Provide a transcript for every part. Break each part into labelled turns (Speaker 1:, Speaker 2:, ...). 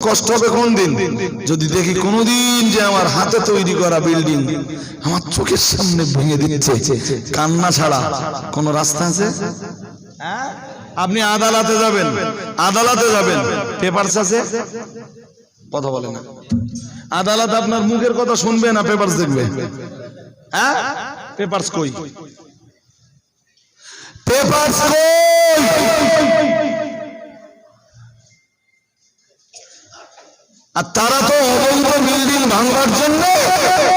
Speaker 1: কষ্ট হবে কোন দিন যদি দেখি কোনদিন যে আমার হাতে তৈরি করা বিল্ডিং আমার চোখের সামনে ভেঙে দিচ্ছে, কান্না ছাড়া কোন রাস্তা আছে? হ্যাঁ? আপনি আদালতে যাবেন আদালতে যাবেন পেপারস আছে? কথা বলে না। আদালত আপনার মুখের কথা শুনবে না পেপারস দেখবে? হ্যাঁ? পেপারস কই? পেপারস কই? আর তারা তো অবৈধ বিল্ডিং ভাঙবার জন্য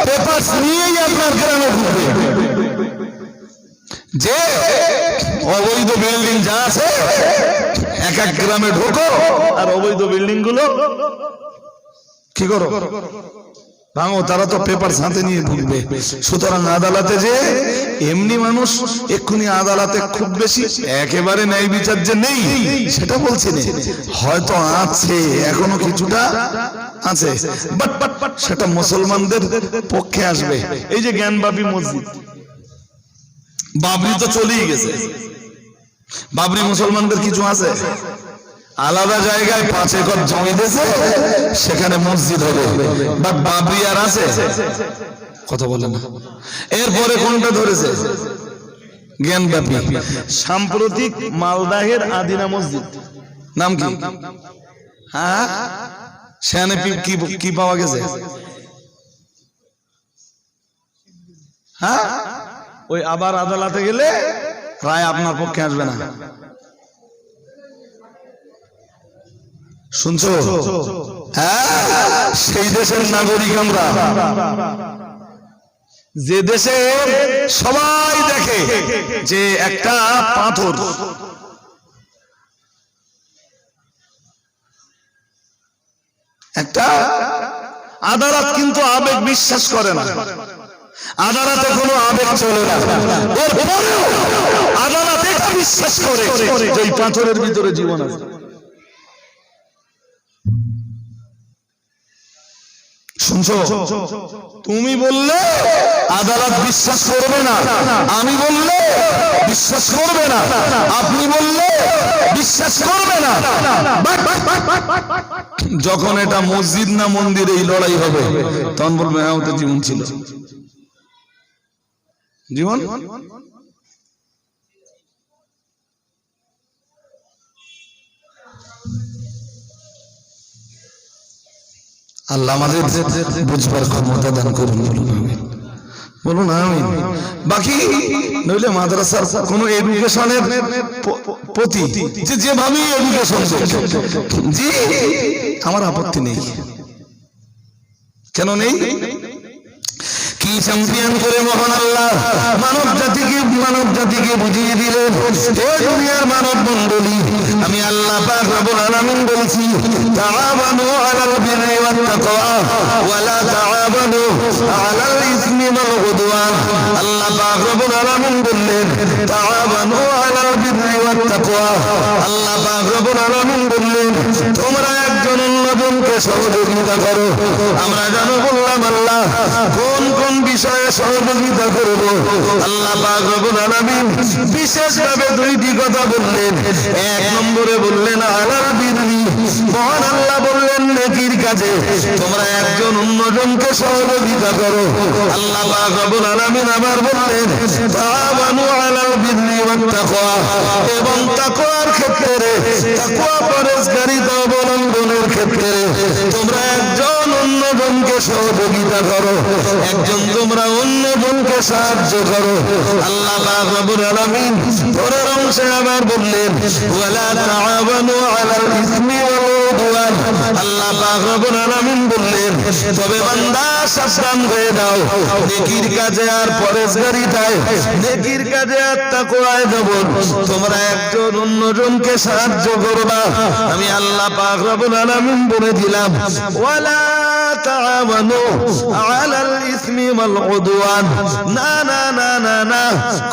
Speaker 1: পেপার নিয়েই আপনার গ্রামে ঢুকবে। যে অবৈধ বিল্ডিং যা আছে, এক এক গ্রামে ঢোকো আর অবৈধ বিল্ডিংগুলো কি করো? ভাঙো তারা তো পেপার সাথে নিয়ে ঢুকবে সুতরাং আদালতে যে এমনি মানুষ এক্ষুনি আদালতে খুব বেশি একেবারে ন্যায় বিচার যে নেই, সেটা বলছি না। হয়তো আছে, এখনও কিছুটা আছে। বাট বাট বাট সেটা মুসলমানদের পক্ষে আসবে। এই যে জ্ঞানবাপী মসজিদ, বাবরি তো চলেই গেছে। বাবরি মুসলমানদের কিছু আছে? আলাদা জায়গায় পাঁচ একর জমি দিয়েছে সেখানে মসজিদ হবে। বাট বাবরি আর আছে। কথা বলে না। এরপরে কোনটা ধরেছে? জ্ঞানব্যাপী। সাম্প্রতিক মালদাহের আদিনা মসজিদ। নাম কি? হ্যাঁ সেখানে কি কি পাওয়া গেছে? হ্যাঁ ওই আবার আদালতে গেলে রায় আপনার পক্ষে আসবে না। শুনছো? হ্যাঁ সেই দেশের নাগরিক আমরা। যে দেশে সবাই দেখে যে একটা পাথর। একটা আদালত কিন্তু আবেগ বিশ্বাস করে না। আদালতে কোনো আবেগ চলে না। আদালত এটা বিশ্বাস করে যে পাথরের ভিতরে জীবন আছে। শুনছো? তুমি বললে আদালত বিশ্বাস করবে না। আমি বললে বিশ্বাস করবে না। আপনি বললে বিশ্বাস করবে না। যখন এটা মসজিদ না মন্দির এই লড়াই হবে, তখন বলবে হ্যাঁ ওটা জীবন ছিল। জীবন? আল্লাহ আমাদের বুঝবার ক্ষমতা দান করুন, বলুন বলুন আমি বাকি নইলে মাদ্রাসার কোন এডুকেশনের প্রতি যে এডুকেশন জি আমার আপত্তি নেই। কেন নেই? কি চ্যাম্পিয়ন করে মহান আল্লাহ? মানব জাতিকে মানব জাতিকে বুঝিয়ে দিলেন। দুনিয়ার মানব মণ্ডলী আমি আল্লাহ পাক আলামিন বলছি তাআবানু আলাল ওয়াত তাকওয়া ওয়া লা তাআবানু আলাল ইসমি ওয়াল উদওয়ান। আল্লাহ পাক আলামিন বললেন তাআবানু আলাল ওয়াত তাকওয়া। আল্লাহ পাক আলামিন বললেন, তোমরা একজন সহযোগিতা করো? আমরা জানো বললাম আল্লাহ, কোন কোন বিষয়ে সহযোগিতা করব? আল্লাহ আলামিন বিশেষভাবে দুইটি কথা বললেন। এক নম্বরে বললেন, আলাল বিররি। মহান আল্লাহ বললেন নেকির কাজে। তোমরা একজন অন্যজনকে সহযোগিতা করো। আল্লাহ রব্বুল আলামিন আবার বললেন তাআবানু আলাল বিররি ওয়াত তাকওয়া এবং তাকওয়ার ক্ষেত্রে, তাকওয়া পরহেজগারিতা অবলম্বনের ক্ষেত্রে, তোমরা একজন অন্যজনকে সহযোগিতা করো। একজন তোমরা অন্যজনকে সাহায্য করো। আল্লাহ রব্বুল আলামিন পরের অংশে আবার বললেন, ওয়ালা তাআবানু আলাল ইসমি ওয়াল উদওয়ান। কাজে সাহায্য করবা। আমি আল্লাহ বলে দিলাম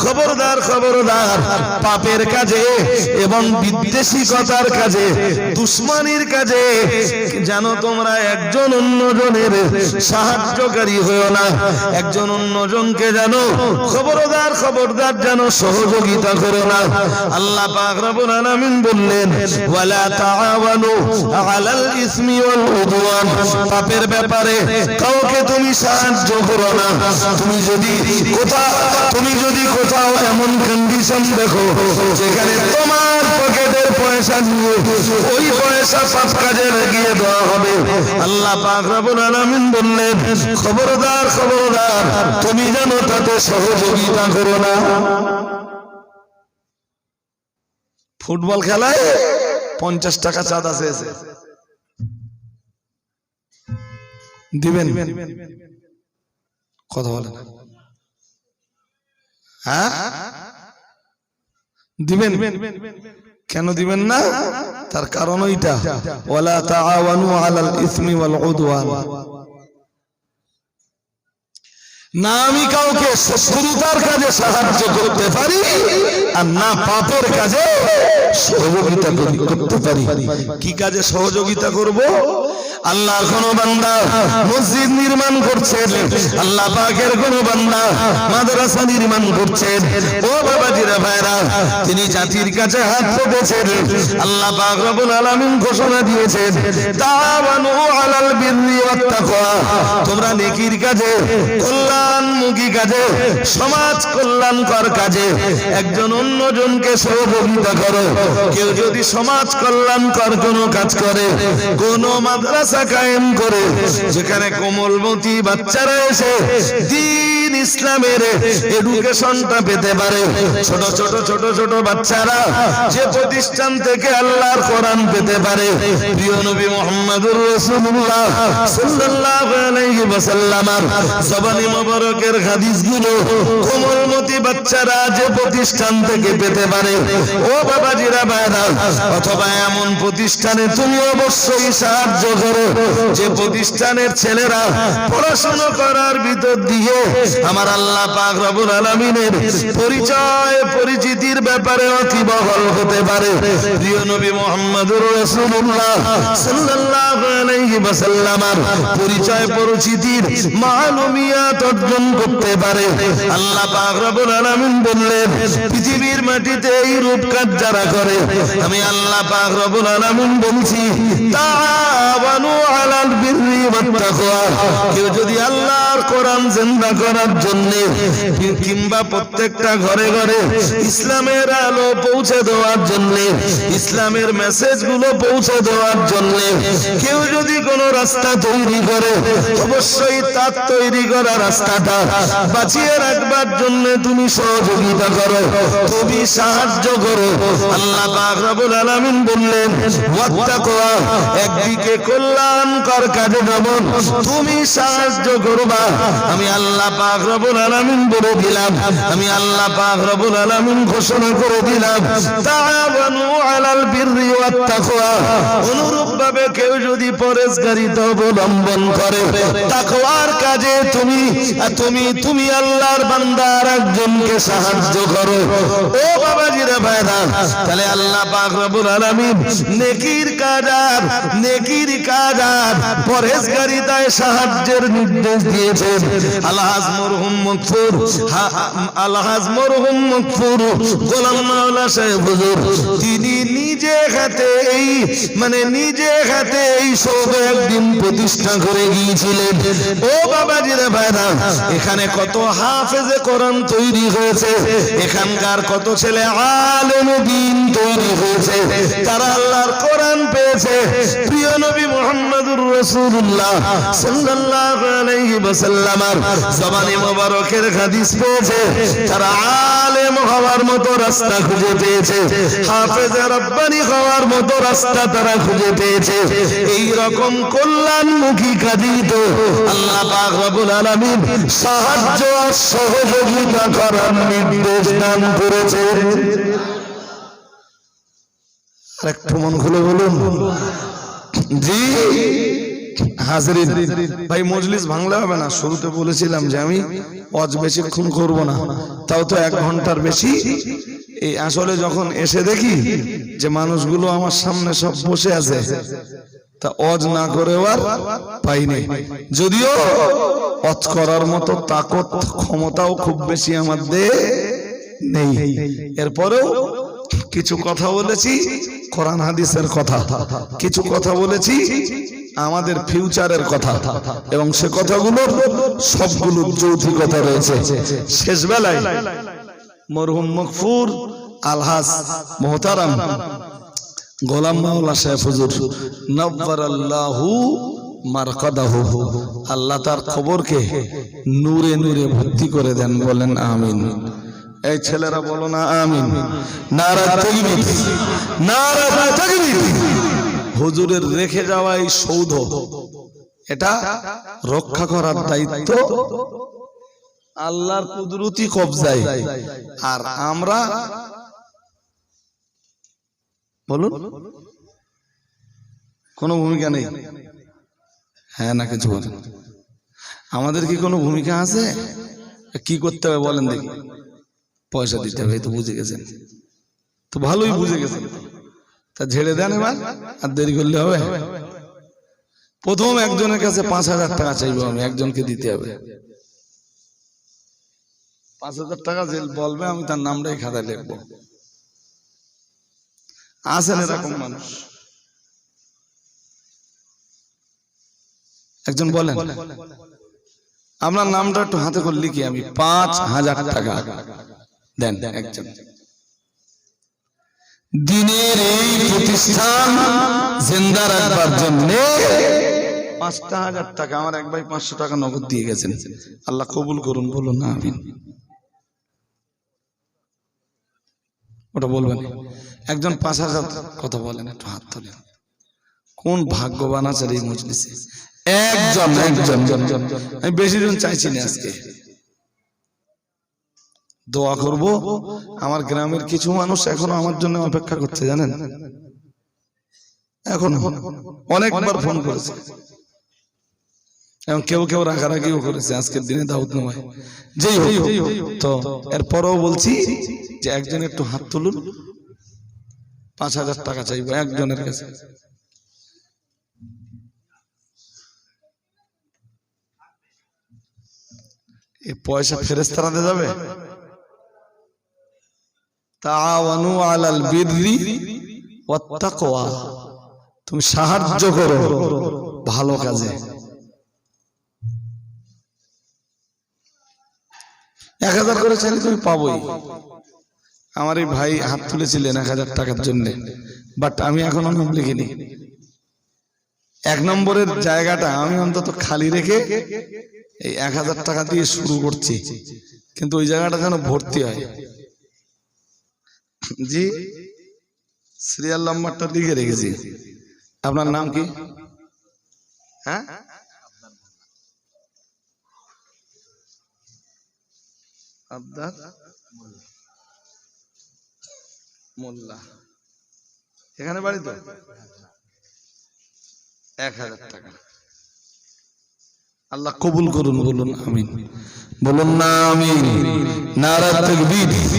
Speaker 1: খবরদার খবরদার, পাপের কাজে এবং বিদ্বেষিকতার কাজে, দুশ্মনির কাজে জানো তোমরা একজন অন্যজনের সাহায্যকারী হয়েও না, একজন অন্যজনকে জানো খবরদার খবরদার যেন সহযোগিতা করো না। আল্লাহ বললেন পাপের ব্যাপারে কাউকে তুমি সাহায্য করো না। তুমি যদি তুমি যদি কোথাও এমন কন্ডিশন দেখো, যেখানে তোমার পকেটের পয়সা নিয়ে ওই পয়সা পাপ কাজে লাগিয়ে দেওয়া হবে। আল্লাহ বললেন, খবরদার খবরদার, তুমি যেন তাতে সহযোগিতা করো না। ফুটবল খেলায় পঞ্চাশ টাকা চাঁদা চেয়েছে দিবেন? কথা বলেন। হ্যাঁ? দিবেন? কেন দিবেন না? তার কারণ ওইটা। ওয়ালা তাআওয়ানু আলাল ইসমি ওয়াল উদওয়ান। না আমি কাউকে শত্রুতার কাজে সাহায্য করতে পারি আর না পাপের কাজে সহযোগিতা করতে পারি। কি কাজে সহযোগিতা করব? আল্লাহর কোন বান্দা মসজিদ নির্মাণ করছেন আল্লাহ পাকের কোন বান্দা মাদ্রাসা নির্মাণ করছেন ও বাবাজিরা, ভাইরা, তিনি জাতির কাছে হাত পেতেছেন আল্লাহ পাক রব্বুল আলামিন ঘোষণা দিয়েছেন তাওয়ানু আলাল বিররি ওয়াত তাকওয়া তোমরা নেকির কাজে, কল্যাণমুখী কাজে, সমাজ কল্যাণকর কাজে একজন অন্যজনকে সহযোগিতা করো। কেউ যদি সমাজ কল্যাণকর কোনো কাজ করে, কোন মাদ্রাসা কায়েম করে যেখানে কোমলমতি বাচ্চারা এসে দিন ইসলামের এডুকেশনটা পেতে পারে। ছোট ছোট ছোট ছোট বাচ্চারা যে প্রতিষ্ঠান থেকে আল্লাহর কোরআন পেতে পারে। প্রিয় নবী মোহাম্মদুর রাসূলুল্লাহ সাল্লাল্লাহু আলাইহি ওয়াসাল্লামের জবানি মোবারকের হাদিসগুলো কোমলমতি বাচ্চারা যে প্রতিষ্ঠান থেকে পেতে পারে। ও বাবাজিরা বায়দা অথবা এমন প্রতিষ্ঠানে তুমি অবশ্যই সাহায্য করো। যে প্রতিষ্ঠানের ছেলেরা পড়াশোনা করার ভিতর দিয়ে আমার আল্লাহ পাক রব্বুল আলামিনের পরিচয়, পরিচিতির ব্যাপারে অতিবহল হতে পারে। প্রিয় নবী মুহাম্মদুর রাসূলুল্লাহ সাল্লাল্লাহু আলাইহি ওয়াসাল্লামের পরিচয়, পরিচিতির অর্জন করতে পারে। আল্লাহ পাক রব্বুল আলামিন বললেন, পৃথিবীর মাটিতে এই রূপ কাজ যারা করে, আমি আল্লাহ পাক রব্বুল আলামিন বলছি, তাওয়ানু আলাল বিররি ওয়াত তাকওয়া। কেউ যদি আল্লাহর কোরআন জিন্দা করার জন্য কিংবা প্রত্যেকটা ঘরে ঘরে ইসলামের আলো পৌঁছে দেওয়ার জন্য, ইসলামের মেসেজগুলো পৌঁছে দেওয়ার জন্য, কেউ যদি কোনো রাস্তা তৈরি করে, অবশ্যই তার তৈরি করা রাস্তাটা বাঁচিয়ে রাখবার জন্য তুমি সহযোগিতা করো, তুমি সাহায্য করো। আল্লাহ আলামিন বললেন ওয়াত্তাকওয়া একদিকে কল্যাণকর কাজে যেমন তুমি সাহায্য করবা, আমি আল্লাহ পাক রব্বুল আলামিন বলে দিলাম। আমি আল্লাহ পাক রব্বুল আলামিন ঘোষণা করে দিলাম। তাআওয়ানু আলাল বিররি ওয়াত তাকওয়া অনুরূপ ভাবে কেউ যদি পরেশগারিতা অবলম্বন করে, তাকওয়ার কাজে তুমি তুমি তুমি আল্লাহর বান্দার একজনকে সাহায্য করো। ও বাবাজিরা ভাইরা, তাহলে আল্লাহ পাক রব্বুল আলামিন নেকির কাজ আর, নেকির কাজ আর পরেশগারিতায় সাহায্যের নির্দেশ দিয়েছেন। আলহাজ মরহুম মকফুর। আলহাজ মরহুম মকফুর। গোলাম মাওলা সাহেব হুজুর, তিনি নিজে হাতে এই মানে নিজে হাতে এই সব একদিন প্রতিষ্ঠা করে গিয়েছিলেন। ও ভাইরা, এখানে কত হাফেজে কোরআন তৈরি হয়েছে, এখানকার কত ছেলে আলেম দিন তৈরি হয়েছে, তারা আল্লাহর কোরআন পেয়েছে। প্রিয় নবী মুহাম্মদুর রাসূলুল্লাহ সাল্লাল্লাহু আলাইহি ওয়াসাল্লামের জবানি মোবারকের হাদিস পেয়েছে। তারা আলেম হওয়ার মতো রাস্তা খুঁজে পেয়েছে, হাফেজে রব্বানি হওয়ার মতো রাস্তা তারা খুঁজে পেয়েছে। এই রকম কল্যাণমুখী কাজই তো আল্লাহ পাক রব্বুল আলামিন সাহায্য আর সহযোগিতা করার নির্দেশ দান করেছে। আর মন খুলে বলুন। জি। হাজরিন ভাই মজলিস ভাঙলে হবে না। শুরুতে বলেছিলাম যে আমি অজ বেশিক্ষণ করব না। তাও তো এক ঘণ্টার বেশি। এই আসলে যখন এসে দেখি যে মানুষগুলো আমার সামনে সব বসে আছে তা অজ না করেও আর পাইনি যদিও অজ করার মতো তাকত ক্ষমতাও খুব বেশি আমার আমাদের নেই। এরপরেও কিছু কথা বলেছি কোরআন হাদিসের কথা। কিছু কথা বলেছি আমাদের ফিউচারের কথা। এবং সে কথাগুলো সবগুলো যৌতিকতা রয়েছে। শেষ বেলায় মরহুম মকফুর আলহাস মোহতারাম গোলাম মাওলা শেখ হুজুর নব্বর আল্লাহু মারকাদাহু। আল্লাহ তার খবরকে নূরে নূরে ভর্তি করে দেন, বলেন, আমিন। এই ছেলেরা বলো না, আমিন। নারা তাকবীর নারা তাকবীর। হুজুরের রেখে যাওয়াই সৌধ। এটা রক্ষা করার দায়িত্ব। আল্লাহর কুদরতি কবজায়। আর আমরা বলুন, কোনো ভূমিকা নেই? হ্যাঁ না, কিছু বলেন। আমাদের কি কোনো ভূমিকা আছে? কি করতে হবে বলেন দেখি। পয়সা দিতে হবে তো বুঝে গেছেন। তো ভালোই বুঝে গেছেন। তা ঝেড়ে দেন এবার, আর দেরি করলে হবে। প্রথম একজনের কাছে পাঁচ হাজার টাকা চাইব আমি, একজনকে দিতে হবে। পাঁচ হাজার টাকা যে বলবে, আমি তার নামটাই খাতায় লিখব। আছেন এরকম মানুষ। একজন বলেন, আপনার নামটা একটু হাতে করে লিখি আমি, পাঁচ হাজার টাকা। দেন, একজন। দিনের এই প্রতিষ্ঠান জিন্দা রাখবার জন্য পাঁচটা হাজার টাকা, আমার এক ভাই পাঁচশো টাকা নগদ দিয়ে গেছেন। আল্লাহ কবুল করুন, বলুন না আমিন। ওটা বলবেন। একজন পাঁচ হাজার কথা বলেন, একটু হাত তোলেন। কোন ভাগ্যবান আছে এই মজলিসে? একজন একজন আমি বেশি জন চাইছি না আজকে। দোয়া করব। আমার গ্রামের কিছু মানুষ এখনও আমার জন্য অপেক্ষা করছে, জানেন? এখন অনেকবার ফোন করেছে। এবং কেউ কেউ রাগারাগিও করেছে, আজকের দিনে দাউদ নয় যেই হোক, তো এরপরেও বলছি যে একজন একটু হাত তুলুন। পাঁচ হাজার টাকা চাইব একজনের কাছে। পয়সা ফেরেস্তারাতে যাবে তাআওয়ানু আলাল বিররি তুমি সাহায্য করো ভালো কাজে। এক হাজার করে চাইলে তুমি পাবোই। আমার এই ভাই হাত তুলেছিলেন এক হাজার টাকার জন্য, বাট আমি এখনও নাম লিখিনি। এক নম্বরের জায়গাটা আমি অন্তত খালি রেখে এই এক হাজার টাকা দিয়ে শুরু করছি, কিন্তু ওই জায়গাটা যেন ভর্তি হয়। জি সিরিয়াল নাম্বারটা লিখে রেখেছি। আপনার নাম কি? হ্যাঁ? আবদার? মোল্লা। এখানে বাড়ি তো? এক হাজার টাকা। আল্লাহ কবুল করুন, বলুন আমিন। বলুন না আমিন। নারা তাকবীর।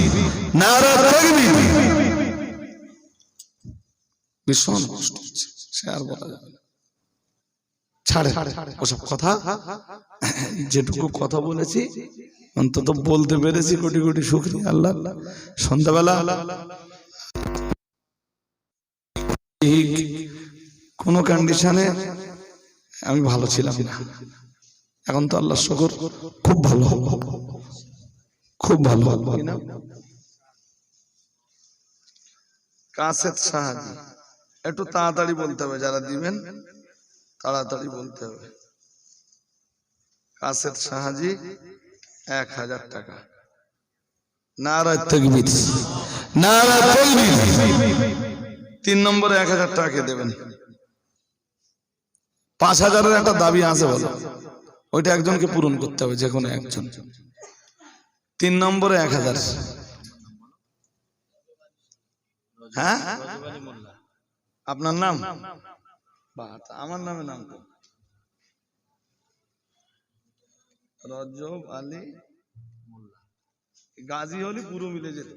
Speaker 1: যেটুকু কথা বলেছি, অন্তত বলতে পেরেছি কোটি কোটি শুক্রিয়া, আল্লাহ। সন্ধ্যাবেলা কোন কন্ডিশনে আমি ভালো ছিলাম না। এখন তো আল্লাহ শকর, খুব ভালো। খুব ভালো। কাসের সাহায্য একটু তাড়াতাড়ি বলতে হবে, যারা দিবেন, তাড়াতাড়ি বলতে হবে। কাসের সাহায্য এক হাজার টাকা। তিন নম্বরে এক হাজার টাকা দেবেন। পাঁচ হাজারের একটা দাবি আছে বলো। ওইটা একজনকে পূরণ করতে হবে যে কোনো একজন। তিন নম্বরে এক হাজার। হ্যাঁ? আপনার নাম? আমার নামে নাম তো
Speaker 2: রজব আলী গাজী হলে পুরো মিলে যেতে।